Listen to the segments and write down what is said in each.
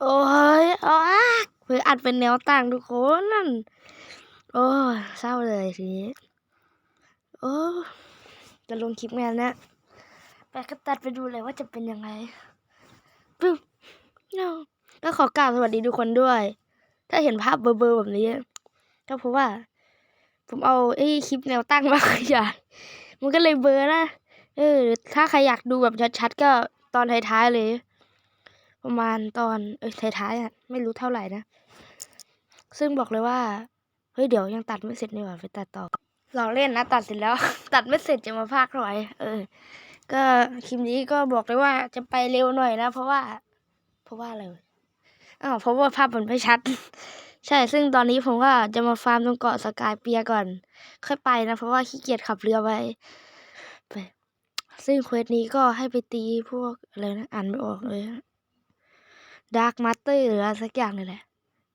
โอ้ยอ๋อเพื่ออัดเป็นแนวตั้งทุกคนนั่น โอ้ยเศร้าเลยทีนี้ โอ้จะลงคลิปงานนะไปก็ตัดไปดูเลยว่าจะเป็นยังไงปึ๊บเนาก็ขอกราบสวัสดีทุกคนด้วย ถ้าเห็นภาพเบลอๆแบบนี้ ก็เพราะว่า ผมเอาไอ้คลิปแนวตั้งมาขยายมันก็เลยเบลอนะ เออ ถ้าใครอยากดูแบบชัดๆก็ตอนท้ายๆเลย ประมาณตอนเออท้ายๆอะไม่รู้เท่าไหร่นะ ซึ่งบอกเลยว่า เฮ้ยเดี๋ยวยังตัดไม่เสร็จนี่หว่าไปตัดต่อเราเล่นนะตัดเสร็จแล้ว ตัดไม่เสร็จจะมาพากหน่อยเออ ก็คลิปนี้ก็บอกเลยว่าจะไปเร็วหน่อยนะ เพราะว่า เพราะว่าอะไรวะอ้าวเพราะว่าภาพมันไม่ชัด ใช่ ซึ่งตอนนี้ผมก็จะมาฟาร์มตรงเกาะสกายเปียก่อน ค่อยไปนะ เพราะว่าขี้เกียจขับเรือไปไปซึ่งเควสนี้ก็ให้ไปตีพวกอะไรนะอ่านไม่ออกเลย ดาร์กมาสเตอร์หรืออะไรสักอย่างนี่แหละ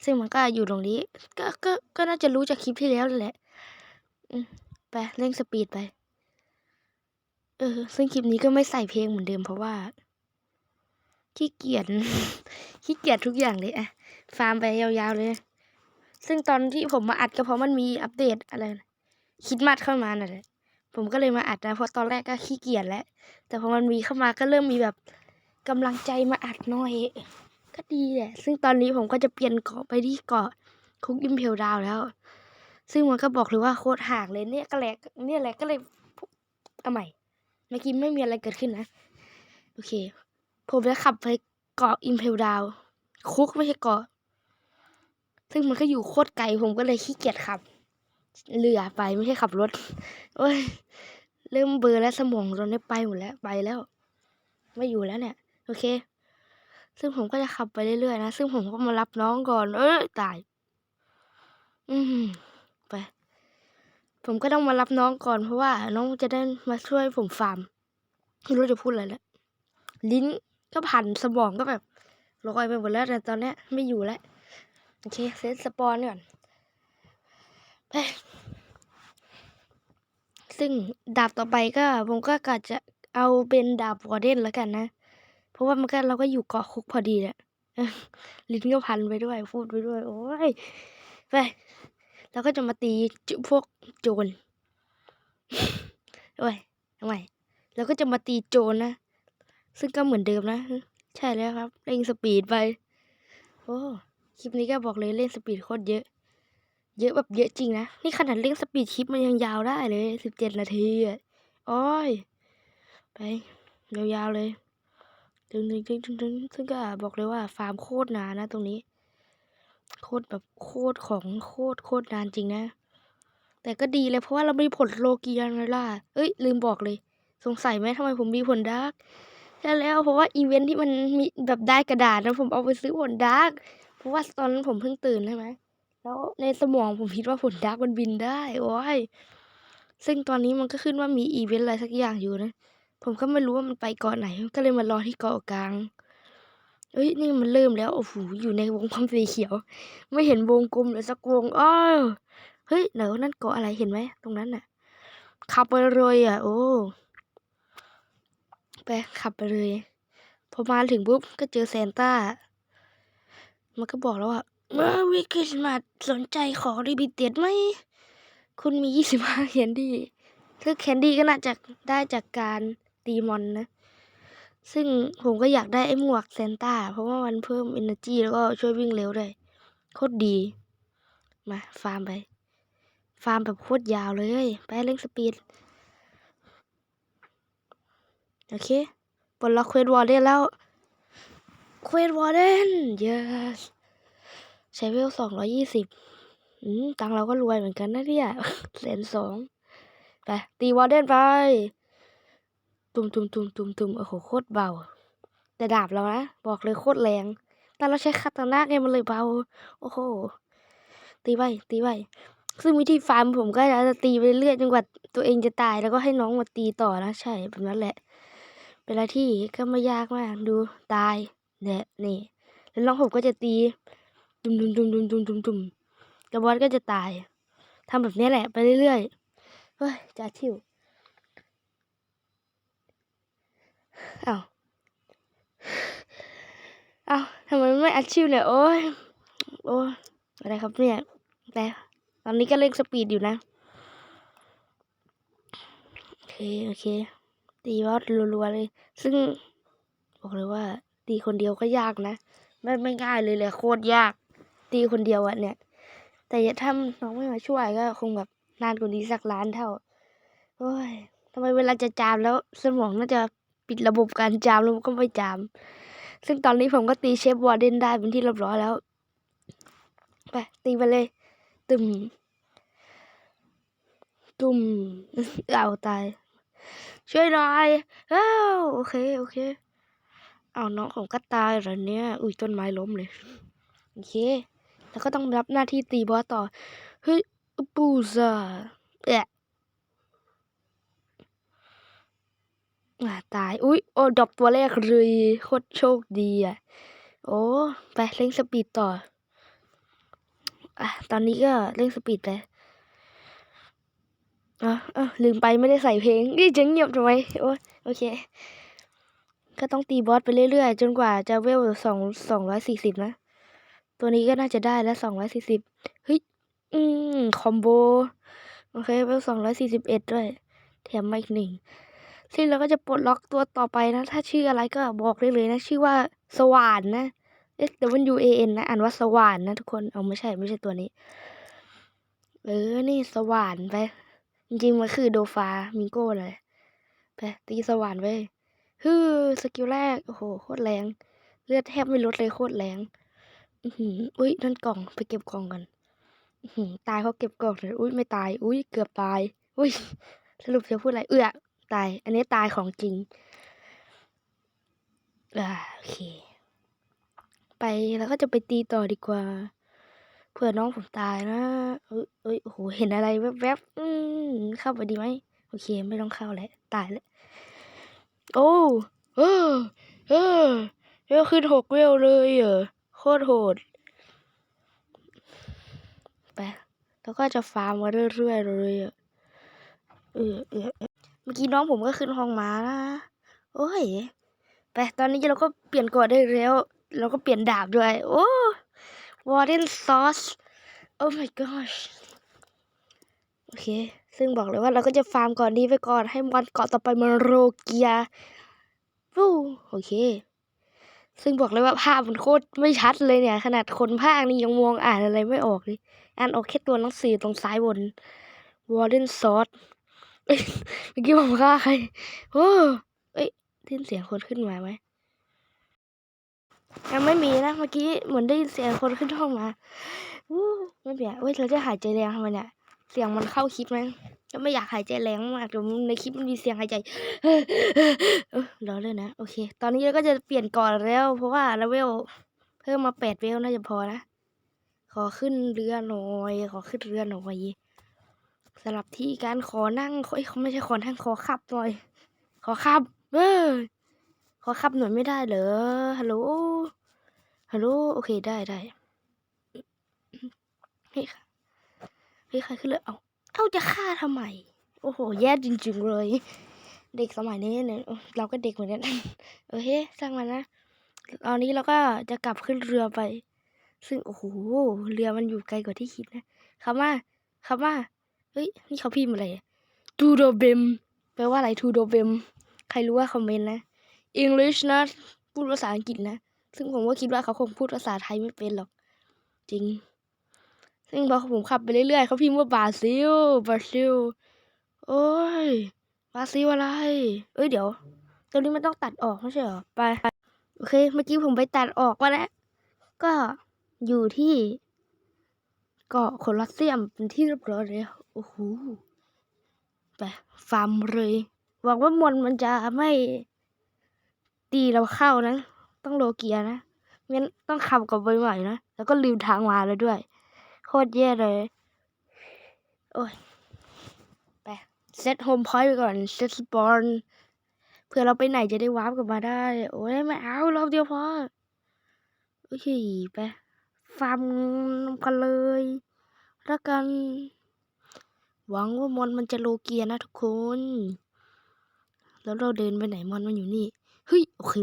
ซึ่งมันก็อยู่ตรงนี้ ก็ก็ก็น่าจะรู้จากคลิปที่แล้วแหละอืมไปเร่งสปีดไป เออ ซึ่งคลิปนี้ก็ไม่ใส่เพลงเหมือนเดิมเพราะว่าขี้เกียจขี้เกียจทุกอย่างเลยอะฟาร์มไปยาวๆเลย ซึ่งตอนที่ผมมาอัดก็เพราะมันมีอัปเดตอะไรนะคิดมัดเข้ามาน่ะแหละผมก็เลยมาอัดนะเพราะตอนแรกก็ขี้เกียจแล้วแต่พอมันมีเข้ามาก็เริ่มมีแบบกำลังใจมาอัดหน่อย ก็ดีแหละ ซึ่งตอนนี้ผมก็จะเปลี่ยนเกาะไปที่เกาะคุกอิมเพลดาวแล้ว ซึ่งมันก็บอกเลยว่าโคตรห่างเลยเนี่ยก็แหละเนี่ยแหละก็เลยเอาใหม่เมื่อกี้ไม่มีอะไรเกิดขึ้นนะ โอเค ผมจะขับไปเกาะอิมเพลดาวคุกไม่ใช่เกาะ ซึ่งมันก็อยู่โคตรไกลผมก็เลยขี้เกียจขับเรือไปไม่ใช่ขับรถโอ้ยเริ่มเบอร์แล้วสมองตอนนี้ไปหมดแล้วไปแล้ว ไม่อยู่แล้วเนี่ย โอเค ซึ่งผมก็จะขับไปเรื่อยๆนะ ซึ่งผมก็มารับน้องก่อน เอ้ยตาย อืมไป ผมก็ต้องมารับน้องก่อนเพราะว่า น้องจะได้มาช่วยผมฟาร์มไม่รู้จะพูดอะไรแล้วลิ้นก็พันสมองก็แบบลอยไปหมดแล้วแต่ตอนนี้ไม่อยู่แล้วโอเคเซตสปอนก่อนไปซึ่งดาบต่อไปก็ผมก็กะจะเอาเป็นดาบวอร์เดนแล้วกันนะ เพราะว่ามันก็เราก็อยู่เกาะคุกพอดีแหละลิ้นก็พันไปด้วย พูดไปด้วย โอ้ยไปแล้วก็จะมาตีจุพวกโจรโอ้ยทำไมแล้วก็จะมาตีโจรนะ ซึ่งก็เหมือนเดิมนะ ใช่แล้วครับ เร่งสปีดไป โอ้คลิปนี้ก็บอกเลยเล่นสปีดโคตรเยอะ เยอะแบบเยอะจริงนะ นี่ขนาดเล่นสปีดคลิปมันยังยาวได้เลยสิบเจ็ดนาทีอะ โอ้ย ไป ยาวๆเลย ถึงถึงถึงถึงถึงซึ่งก็บอกเลยว่าฟาร์มโคตรนานนะตรงนี้ โคตรแบบโคตรของโคตรโคตรนานจริงนะ แต่ก็ดีเลยเพราะว่าเรามีผลโลกียนไงล่ะเอ้ย ลืมบอกเลย สงสัยไหมทำไมผมมีผลดาร์กใช่แล้วเพราะว่าอีเวนท์ที่มันมีแบบได้กระดาษนะผมเอาไปซื้อผลดาร์กเพราะว่าตอนนั้นผมเพิ่งตื่นใช่ไหมแล้วในสมองผมคิดว่าผลดาร์กมันบินได้โอ้ยซึ่งตอนนี้มันก็ขึ้นว่ามีอีเวนต์อะไรสักอย่างอยู่นะ ผมก็ไม่รู้ว่ามันไปเกาะไหนก็เลยมารอที่เกาะกลางเอ้ยนี่มันเริ่มแล้วโอ้โหอยู่ในวงความสีเขียว ไม่เห็นวงกลมเลยสักวงอ้าวเฮ้ยเดี๋ยวนั่นเกาะอะไรเห็นไหมตรงนั้นน่ะ ขับไปเลยอะ โอ้ไปขับไปเลยพอมาถึงปุ๊บก็เจอแซนต้า มันก็บอกแล้วว่าเมื่อวิคริสต์มาสนใจขอรีบิเต็ดไหม คุณมียี่สิบห้าแคนดี้ซึ่งแคนดี้ก็น่าจะได้จากการ ตีมอนนะ ซึ่งผมก็อยากได้ไอ้หมวกแซนต้า เพราะว่ามันเพิ่ม energy แล้วก็ช่วยวิ่งเร็วด้วย โคตรดี มาฟาร์มไป ฟาร์มแบบโคตรยาวเลย ไปเร่งสปีด โอเคปลดล็อกเควสวอร์เดนแล้ว เควสวอร์เดน yes ใช้เวลสองร้อยี่สิบตังเราก็รวยเหมือนกันนะเนี่ยแสนสอง ไป ตีวอร์เดนไป ตุ่มตุ่มตุ่มตุ่มตุ่มโอ้โหโคตรเบา แต่ดาบเรานะ บอกเลยโคตรแรง แต่เราใช้คาตานะไงมันเลยเบา โอ้โห ตีไปตีไปซึ่งวิธีฟาร์มผมก็จะตีไปเรื่อยจนกว่าตัวเองจะตายแล้วก็ให้น้องมาตีต่อนะใช่แบบนั้นแหละ เป็นอะไรที่ก็ไม่ยากมากดูตายเนี่ยนี่ แล้วน้องผมก็จะตีดุมดุมดุมดุมดุมดุมดุมกระบอสก็จะตายทำแบบนี้แหละไปเรื่อยๆเฮ้ยจ่าทิว อ้าวอ้าวทำไมไม่อัดชิวเนี่ย โอ้ยโอ้ยอะไรครับเนี่ย แต่ตอนนี้ก็เล่นสปีดอยู่นะ โอเค โอเค ตีบอสรัวๆเลย ซึ่ง บอกเลยว่า ตีคนเดียวก็ยากนะ ไม่ไม่ง่ายเลยเลยโคตรยาก ตีคนเดียวอะเนี่ย แต่ถ้าน้องไม่มาช่วยก็คงแบบนานกว่านี้สักล้านเท่า โอ้ยทำไมเวลาจะจามแล้วสมองน่าจะ ปิดระบบการจามแล้วก็ไม่จาม ซึ่งตอนนี้ผมก็ตีเชฟวอร์เดนได้เป็นที่เรียบร้อยแล้ว ไป ตีไปเลยตึมตุ่มเอาตาย ช่วยหน่อยเอ้าโอเค โอเค เอาน้องผมก็ตายเหรอเนี่ย อุ้ยต้นไม้ล้มเลย โอเค แล้วก็ต้องรับหน้าที่ตีบอสต่อ เฮ้ย ปูซาแอะ อ่าตาย อุ้ยโอ้ดรอปตัวแรกเลยโคตรโชคดีอะ โอ้ไปเร่งสปีดต่อ อะ ตอนนี้ก็เร่งสปีดไปอะอะลืมไปไม่ได้ใส่เพลงนี่จะเงียบทำไมโอ้โอเค ก็ต้องตีบอสไปเรื่อยๆ จนกว่าจะเวลสองสองร้อยสี่สิบนะ ตัวนี้ก็น่าจะได้แล้วสองร้อยสี่สิบเฮ้ย อืม คอมโบ โอเคเวลสองร้อยสี่สิบเอ็ดด้วย แถมมาอีกหนึ่ง ซึ่งเราก็จะปลดล็อกตัวต่อไปนะ ถ้าชื่ออะไรก็บอกได้เลยนะ ชื่อว่าสว่านนะ S W A N นะอ่านว่าสว่านนะทุกคน เอาไม่ใช่ไม่ใช่ตัวนี้ เออ นี่สว่านไป จริงๆมันคือโดฟามิงโก้เลยไปตีสว่านไปฮือสกิลแรก โอ้โหโคตรแรง เลือดแทบไม่ลดเลยโคตรแรงอือหืออุ้ยนั่นกล่องไปเก็บกล่องกันอตายเพราเก็บกล่องเลยอุ้ยไม่ตาย อุ้ยเกือบตาย อุ้ยสรุปจะพูดอะไร เอือ ตาย อันนี้ตายของจริงอ่าโอเค ไปแล้วก็จะไปตีต่อดีกว่า เผื่อน้องผมตายนะ เอ้ยเอ้ยโอ้โห เห็นอะไรแวบๆ อืมเข้าไปดีไหม โอเค ไม่ต้องเข้าแล้ว ตายแล้ว โอ้เออเออเวลขึ้นหกเวลเลยเหรอ โคตรโหด ไป แล้วก็จะฟาร์มมาเรื่อยๆเลยอะเออเออ เมื่อกี้น้องผมก็ขึ้นห้องมานะโอ้ยไปตอนนี้เราก็เปลี่ยนกอดได้แล้ว เราก็เปลี่ยนดาบด้วย โอ้วอร์เดนซอสโอ้ my gosh โอเค ซึ่งบอกเลยว่าเราก็จะฟาร์มก่อนนี้ไปก่อนให้มันเกาะต่อไปมันโรเกียวู้โอเค ซึ่งบอกเลยว่าภาพมันโคตรไม่ชัดเลยเนี่ย ขนาดคนภาคนี่ยังมองอ่านอะไรไม่ออกเลยอ่านออกแค่ตัวหนังสือตรงซ้ายบน Warden Sword เอ้ย เมื่อกี้ผมฆ่าใคร โอ้เอ้ยได้ยินเสียงคนขึ้นมาไหมยังไม่มีนะ เมื่อกี้เหมือนได้ยินเสียงคนขึ้นห้องมาอู้ไม่เปลี่ยเว้ยเราจะหายใจแรงทำไมเนี่ย เสียงมันเข้าคลิปไหมก็ไม่อยากหายใจแรงมากเดี๋ยวในคลิปมันมีเสียงหายใจเออรอเลยนะ โอเค ตอนนี้เราก็จะเปลี่ยนก่อนแล้ว เพราะว่าเลเวลเพิ่มมาแปดเวลน่าจะพอนะ ขอขึ้นเรือหน่อย ขอขึ้นเรือหน่อย สลับที่การขอนั่งเอ้เขาไม่ใช่ขอนั่งขอขับหน่อย ขอขับ เออขอขับหน่อยไม่ได้เหรอฮัลโหลฮัลโหลโอเคได้ได้เฮ้ยค่ะเฮ้ยใครขึ้นเลยเอาเอาจะฆ่าทำไม โอ้โห แย่จริง ๆ เลย เด็กสมัยนี้เนี่ยเออเราก็เด็กเหมือนกันโอเคสร้างมันนะตอนนี้เราก็จะกลับขึ้นเรือไป ซึ่งโอ้โหเรือมันอยู่ไกลกว่าที่คิดนะคำว่าคำว่า เฮ้ย นี่เขาพิมพ์อะไรทูโดเบมแปลว่าอะไรทูโดเบมใครรู้ว่าคอมเมนต์นะ English นะ พูดภาษาอังกฤษนะ ซึ่งผมก็คิดว่าเขาคงพูดภาษาไทยไม่เป็นหรอก จริง ซึ่งพอผมขับไปเรื่อยๆเขาพิมพ์ว่าบราซิลบราซิล โอ้ยบราซิลอะไร เอ้ยเดี๋ยวตัวนี้มันต้องตัดออกไม่ใช่หรอ ไป โอเค เมื่อกี้ผมไปตัดออกมาแล้ว ก็อยู่ที่เกาะโคลอสเซียมเป็นที่เรียบร้อยแล้ว โอ้โหไปฟาร์มเลยหวังว่ามอนมันจะไม่ตีเราเข้านะ ต้องโลเกียนะงั้นต้องขับกับไปใหม่นะ แล้วก็ลืมทางมาแล้วด้วย โคตรแย่เลย โอ้ย ไป เซตโฮมพอยต์ไปก่อน เซตสปอนเพื่อเราไปไหนจะได้วาร์ปกลับมาได้ โอ้ยไม่เอารอบเดียวพอ โอเค ไปฟาร์มกันเลยแล้วกัน หวังว่ามอนมันจะโลเกียนะทุกคน แล้วเราเดินไปไหนมอนมันอยู่นี่ เฮ้ย โอเค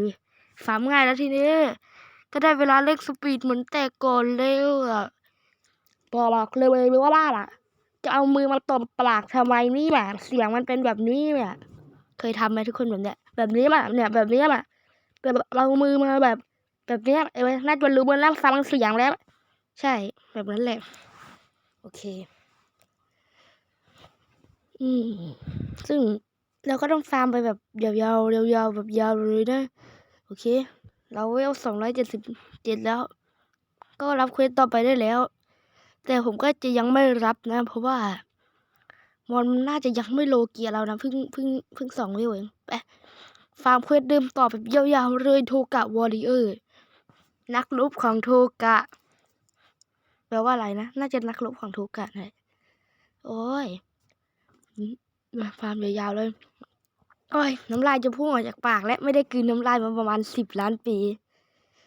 ฟาร์มง่ายแล้วทีนี้ ก็ได้เวลาเล่นสปีดเหมือนแต่ก่อนเร็วอะบอกเลยเลยว่าบ้าล่ะ จะเอามือมาตบปากทำไมนี่แหละเสียงมันเป็นแบบนี้เนี่ยเคยทำไหมทุกคนแบบเนี้ย แบบนี้แหละเนี่ย แบบนี้แหละแบบเรามือมาแบบ แบบเนี้ยเอ้ยน่าจะรู้มันนั่งฟังเสียงแล้ว ใช่ แบบนั้นแหละ โอเค อืม ซึ่งเราก็ต้องฟาร์มไปแบบยาวๆยาวๆแบบยาวเลยนะ โอเค เราเวลสองร้อยเจ็ดสิบเจ็ดแล้ว ก็รับเควสต่อไปได้แล้ว แต่ผมก็จะยังไม่รับนะ เพราะว่ามอนน่าจะยังไม่โลเกียเรานะเพิ่งเพิ่งเพิ่งสองวิวเองไปฟาร์มเควสเดิมต่อแบบยาวๆเลยโทกะวอริเออร์นักรบของโทกะ แปลว่าอะไรนะ น่าจะนักรบของโทกะนะโอ้ย ฟาร์มยาวๆเลยโอ้ยน้ำลายจะพุ่งออกจากปากและไม่ได้กลืนน้ำลายมาประมาณสิบล้านปี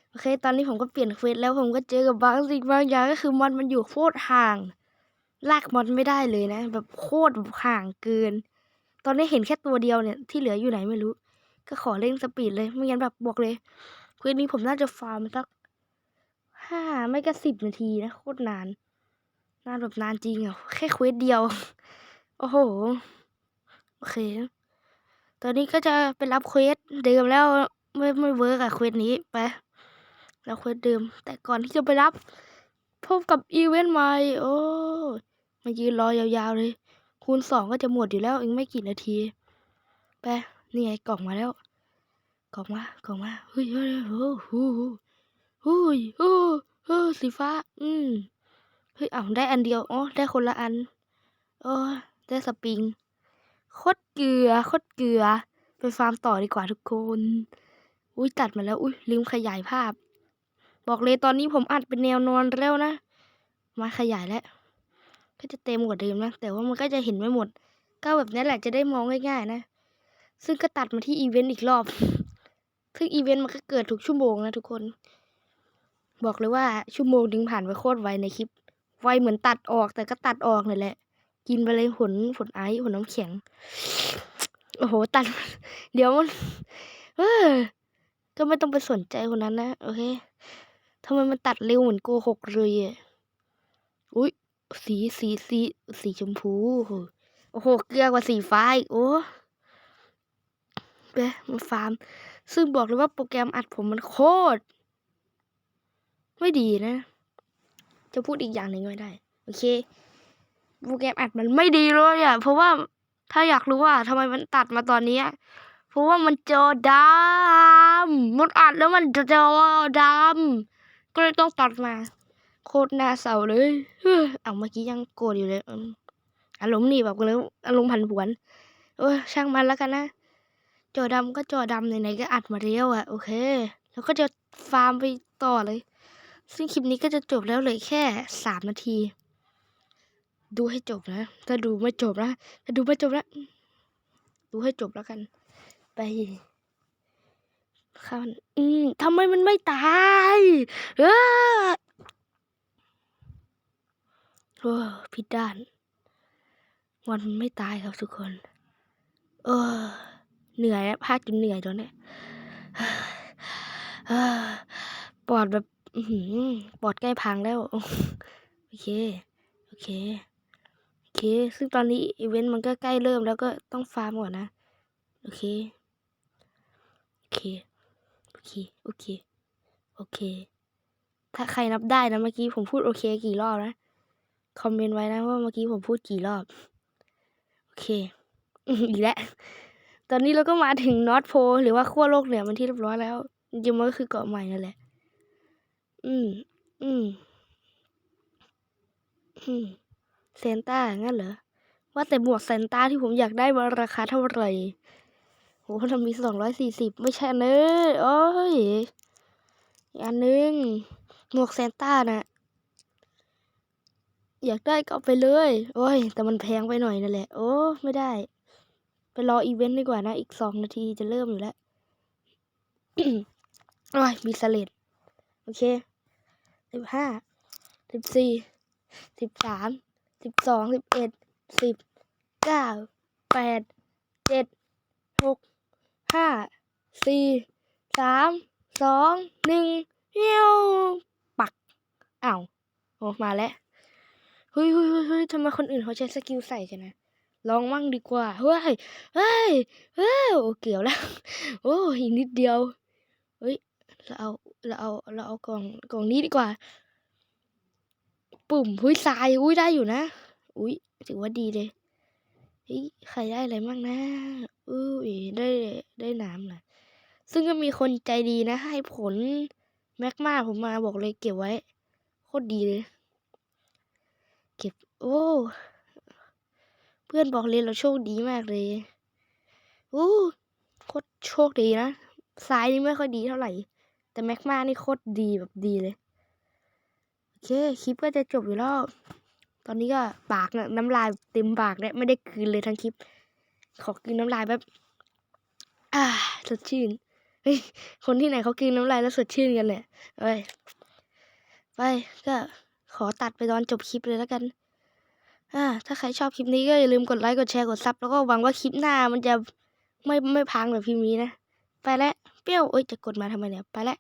โอเค ตอนนี้ผมก็เปลี่ยนเควสแล้วผมก็เจอกับบางสิ่งบางอย่างก็คือมอนมันอยู่โคตรห่าง ลากมอนไม่ได้เลยนะ แบบโคตรห่างเกิน ตอนนี้เห็นแค่ตัวเดียวเนี่ยที่เหลืออยู่ไหนไม่รู้ ก็ขอเร่งสปีดเลยไม่งั้นแบบบอกเลยเควสนี้ผมน่าจะฟาร์มสักห้าไม่ก็สิบนาทีนะโคตรนาน นานแบบนานจริงอะแค่เควสเดียว โอ้โห โอเค ตอนนี้ก็จะไปรับเควสเดิมแล้วไม่ไม่เวิร์กอะเควสนี้ไปแล้วเควสเดิม แต่ก่อนที่จะไปรับ พบกับอีเวนต์ใหม่โอ้มายืนรอยาวๆเลย คูณสองก็จะหมดอยู่แล้วอีกไม่กี่นาที ไป นี่ไงกล่องมาแล้ว กล่องมากล่องมาเฮ้ยเฮ้ยโอ้โหเฮ้ยโอ้โหสีฟ้า อืมเฮ้ยอ้าได้อันเดียว อ๋อ ได้คนละอันโอ้ ได้สปริงโคตรเกลือโคตรเกลือ ไปฟาร์มต่อดีกว่าทุกคน อุ้ยตัดมาแล้ว อุ้ยลืมขยายภาพ บอกเลยตอนนี้ผมอัดเป็นแนวนอนแล้วนะ มาขยายแล้ว ก็จะเต็มกว่าเดิมนะ แต่ว่ามันก็จะเห็นไม่หมด ก็แบบนี้แหละจะได้มองง่ายๆนะ ซึ่งก็ตัดมาที่อีเวนต์อีกรอบ ซึ่งอีเวนต์มันก็เกิดทุกชั่วโมงนะทุกคน บอกเลยว่าชั่วโมงนึงผ่านไปโคตรไวในคลิป ไวเหมือนตัดออกแต่ก็ตัดออกนั่นแหละ กินไปเลยผลผลไอซ์ผลน้ำแข็ง โอ้โห ตัดเดี๋ยวมัน เออ ก็ไม่ต้องไปสนใจคนนั้นนะ โอเคทำไมมันตัดเร็วเหมือนโกหกเลยอะอุ้ยสีสีสีสีชมพู โอ้โห เกลือกว่าสีฟ้าอีก โอ้เป๊มันฟาร์ม ซึ่งบอกเลยว่าโปรแกรมอัดผมมันโคตร ไม่ดีนะ จะพูดอีกอย่างหนึ่งไม่ได้ โอเค โปรแกรมอัดมันไม่ดีเลยอะเพราะว่าถ้าอยากรู้ว่าทำไมมันตัดมาตอนนี้เพราะว่ามันจอดำมันอัดแล้วมันจอดำก็เลยต้องตัดมา โคตรน่าเศร้าเลยเฮ้ยเอาเมื่อกี้ยังโกรธอยู่เลยอารมณ์นี่แบบเลยอารมณ์ผันผวนเออช่างมันแล้วกันนะจอดำก็จอดำไหนๆก็อัดมาเรียวอะโอเค แล้วก็จะฟาร์มไปต่อเลย ซึ่งคลิปนี้ก็จะจบแล้วเลยแค่สามนาที ดูให้จบนะ ถ้าดูไม่จบนะ ถ้าดูไม่จบนะ ดูให้จบแล้วกัน ไปข้าวอืมทำไมมันไม่ตายเออโอ้ผิดด้าน วันมันไม่ตายครับทุกคน เออ เหนื่อยอะพากจนเหนื่อยตอนเนี้ยปอดแบบปอดใกล้พังแล้ว โอเค โอเค เค ซึ่งตอนนี้อีเวนต์มันก็ใกล้เริ่มแล้วก็ต้องฟาร์มก่อนนะ โอเค โอเค โอเค โอเค โอเค ถ้าใครนับได้นะเมื่อกี้ผมพูดโอเคกี่รอบนะ คอมเมนต์ไว้นะว่าเมื่อกี้ผมพูดกี่รอบ โอเค อีกแล้ว ตอนนี้เราก็มาถึงนอตโพหรือว่าขั้วโลกเหนือมันที่เรียบร้อยแล้วจริงๆมันก็คือเกาะใหม่นั่นแหละ อืม อืม อืม เซนต้างั้นเหรอ ว่าแต่หมวกเซนต้าที่ผมอยากได้มันราคาเท่าไหร่โหมันมีสองร้อยสี่สิบไม่ใช่เนอะโอ้ยอีกอันนึง หมวกเซนต้าน่ะอยากได้ก็ไปเลย โอ้ย แต่มันแพงไปหน่อยนั่นแหละ โอ้ไม่ได้ ไปรออีเวนต์ดีกว่านะ อีกสองนาทีจะเริ่มอยู่แล้ว โอ้ย มีสเลดโอเคสิบห้าสิบสี่สิบสาม สิบสองสิบเอ็ดสิบเก้าแปดเจ็ดหกห้าสี่สามสองหนึ่งเปี้ยวปักอ้าวโอ้มาแล้วเฮ้ยเฮ้ยเฮ้ยเฮ้ยทำไมคนอื่นเขาใช้สกิลใส่กันนะลองมั่งดีกว่า เฮ้ย เฮ้ย เฮ้ย โอ้เกี่ยวแล้ว โอ้อีกนิดเดียว เฮ้ย เราเอา เราเอา เราเอากล่อง กล่องนี้ดีกว่า ปุ่มหุ้ยทรายอุ้ยได้อยู่นะ อุ้ยถือว่าดีเลยเฮ้ยใครได้อะไรบ้างนะอุ้ยได้ได้น้ำนะซึ่งก็มีคนใจดีนะ ให้ผลแมกมาผมมาบอกเลยเก็บไว้ โคตรดีเลย เก็บโอ้เพื่อนบอกเลยเราโชคดีมากเลยโอ้โคตรโชคดีนะซ้ายนี่ไม่ค่อยดีเท่าไหร่ แต่แมกมานี่โคตรดีแบบดีเลย เค คลิปก็จะจบอยู่แล้ว ตอนนี้ก็ปากน่ะน้ำลายเต็มปากแล้วไม่ได้กลืนเลยทั้งคลิป ขอกลืนน้ำลายแบบอ่าสดชื่นเฮ้ยคนที่ไหนเขากลืนน้ำลายแล้วสดชื่นกันเนี่ยเอ้ยไปก็ขอตัดไปตอนจบคลิปเลยแล้วกันอ่าถ้าใครชอบคลิปนี้ก็อย่าลืมกดไลค์กดแชร์กดซับแล้วก็หวังว่าคลิปหน้ามันจะไม่ไม่พังแบบพิมพ์นี้นะ ไปแล้วเปรี้ยวเอ้ยจะกดมาทำไมเนี่ย ไปแล้ว